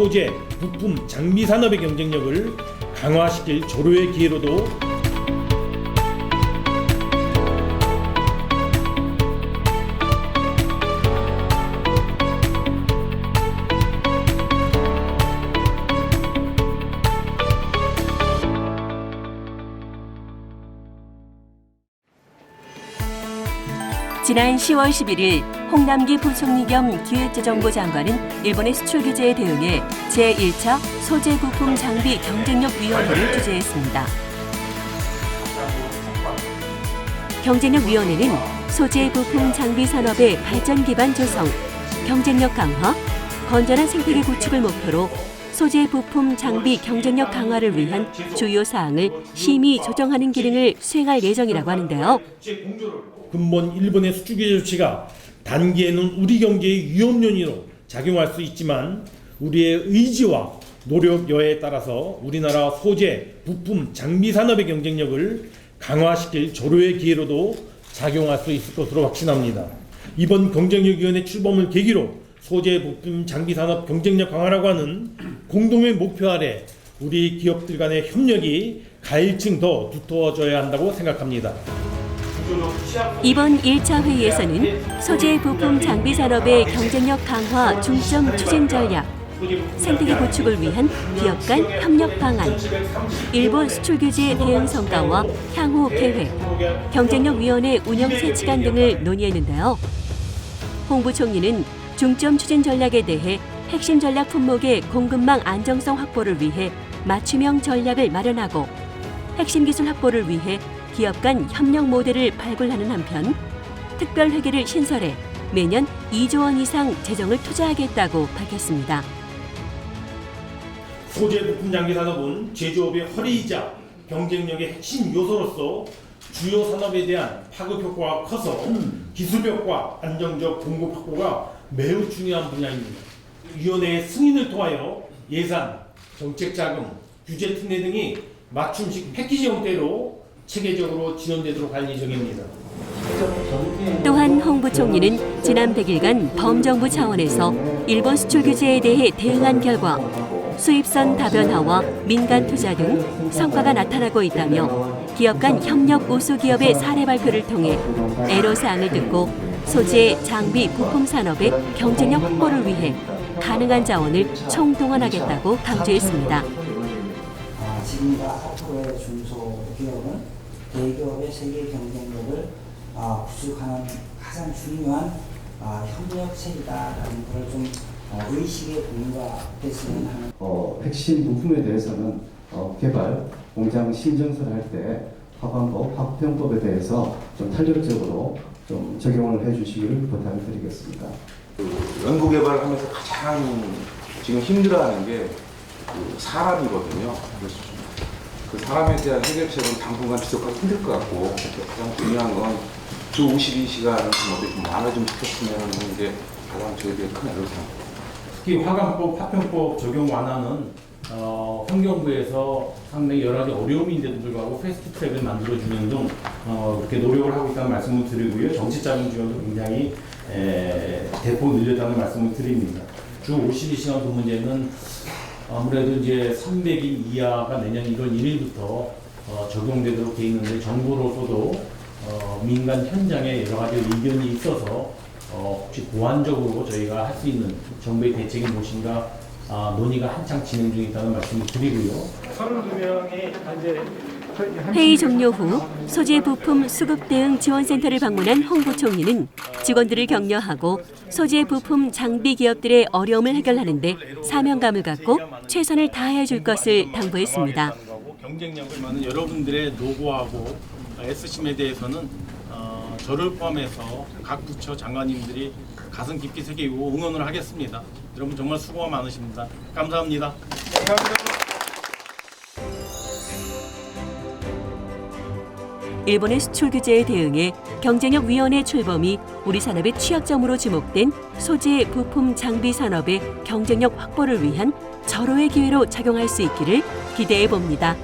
소재, 부품, 장비 산업의 경쟁력을 강화시킬 조로의 기회로도 지난 10월 11일 홍남기 부총리 겸 기획재정부 장관은 일본의 수출 규제에 대응해 제1차 소재 부품 장비 경쟁력 위원회를 주재했습니다. 경쟁력 위원회는 소재 부품 장비 산업의 발전 기반 조성, 경쟁력 강화, 건전한 생태계 구축을 목표로 소재 부품 장비 경쟁력 강화를 위한 주요 사항을 심의 조정하는 기능을 수행할 예정이라고 하는데요. 근본 일본의 수출 규제 조치가 단기에는 우리 경제의 위험 요인으로 작용할 수 있지만 우리의 의지와 노력 여하에 따라서 우리나라 소재, 부품, 장비 산업의 경쟁력을 강화시킬 조로의 기회로도 작용할 수 있을 것으로 확신합니다. 이번 경쟁력위원회 출범을 계기로 소재, 부품, 장비 산업 경쟁력 강화라고 하는 공동의 목표 아래 우리 기업들 간의 협력이 가일층 더 두터워져야 한다고 생각합니다. 이번 1차 회의에서는 소재 부품 장비 산업의 경쟁력 강화 중점 추진 전략, 생태계 구축을 위한 기업 간 협력 방안, 일본 수출 규제 대응 성과와 향후 계획, 경쟁력 위원회 운영 세치관 등을 논의했는데요. 홍 부총리는 중점 추진 전략에 대해 핵심 전략 품목의 공급망 안정성 확보를 위해 맞춤형 전략을 마련하고 핵심 기술 확보를 위해 기업 간 협력 모델을 발굴하는 한편 특별 회계를 신설해 매년 2조 원 이상 재정을 투자하겠다고 밝혔습니다. 소재 부품 장비 산업은 제조업의 허리이자 경쟁력의 핵심 요소로서 주요 산업에 대한 파급 효과가 커서 기술력과 안정적 공급 확보가 매우 중요한 분야입니다. 위원회의 승인을 통하여 예산, 정책 자금, 규제 특례 등이 맞춤식 패키지 형태로 체계적으로 지원되도록 할 예정입니다. 또한 홍 부총리는 지난 100일간 범정부 차원에서 일본 수출 규제에 대해 대응한 결과 수입선 다변화와 민간 투자 등 성과가 나타나고 있다며 기업 간 협력 우수 기업의 사례 발표를 통해 애로 사항을 듣고 소재, 장비, 부품 산업의 경쟁력 확보를 위해 가능한 자원을 총동원하겠다고 강조했습니다. 아, 지금과 앞으로의 중소기업은 대기업의 세계 경쟁력을 아, 구축하는 가장 중요한 아, 협력 체계다라는 것을 좀 어, 의식에 공유됐으면 하는 어, 핵심 부품에 대해서는 어, 개발, 공장 신증설을 할때 화관법, 화평법에 대해서 좀 탄력적으로 좀 적용을 해주시기를 부탁을 드리겠습니다. 연구 개발을 하면서 가장 지금 힘들어하는 게 그 사람이거든요. 그래서 그 사람에 대한 해결책은 당분간 지속하기 힘들 것 같고 가장 중요한 건 주 52시간을 좀 어디 좀 완화 좀 시켰으면 하는 게 가장 저희들의 큰 애로사항. 특히 화강법, 화평법 적용 완화는 어, 환경부에서 상당히 여러 가지 어려움인데도 불구하고 패스트 트랙을 만들어주는 등 어, 그렇게 노력을 하고 있다는 말씀을 드리고요. 정치 자금 지원도 굉장히 에, 대폭 늘렸다는 말씀을 드립니다. 주 52시간 그 문제는 아무래도 이제 300일 이하가 내년 1월 1일부터 어, 적용되도록 돼 있는데 정부로서도 어, 민간 현장에 여러 가지 의견이 있어서 어, 혹시 보완적으로 저희가 할 수 있는 정부의 대책이 무엇인가 아, 논의가 한창 진행 중에 있다는 말씀을 드리고요. 32명이 현재 회의 종료 후 소재 부품 수급 대응 지원센터를 방문한 홍 부총리는 직원들을 격려하고 소재 부품 장비 기업들의 어려움을 해결하는 데 사명감을 갖고 최선을 다해 줄 것을 당부했습니다. 경쟁력을 많은 여러분들의 노고하고 애쓰심에 대해서는 어, 저를 포함해서 각 부처 장관님들이 가슴 깊이 새기고 응원을 하겠습니다. 여러분 정말 수고가 많으십니다. 감사합니다. 일본의 수출 규제에 대응해 경쟁력 위원회 출범이 우리 산업의 취약점으로 지목된 소재 부품 장비 산업의 경쟁력 확보를 위한 절호의 기회로 작용할 수 있기를 기대해 봅니다.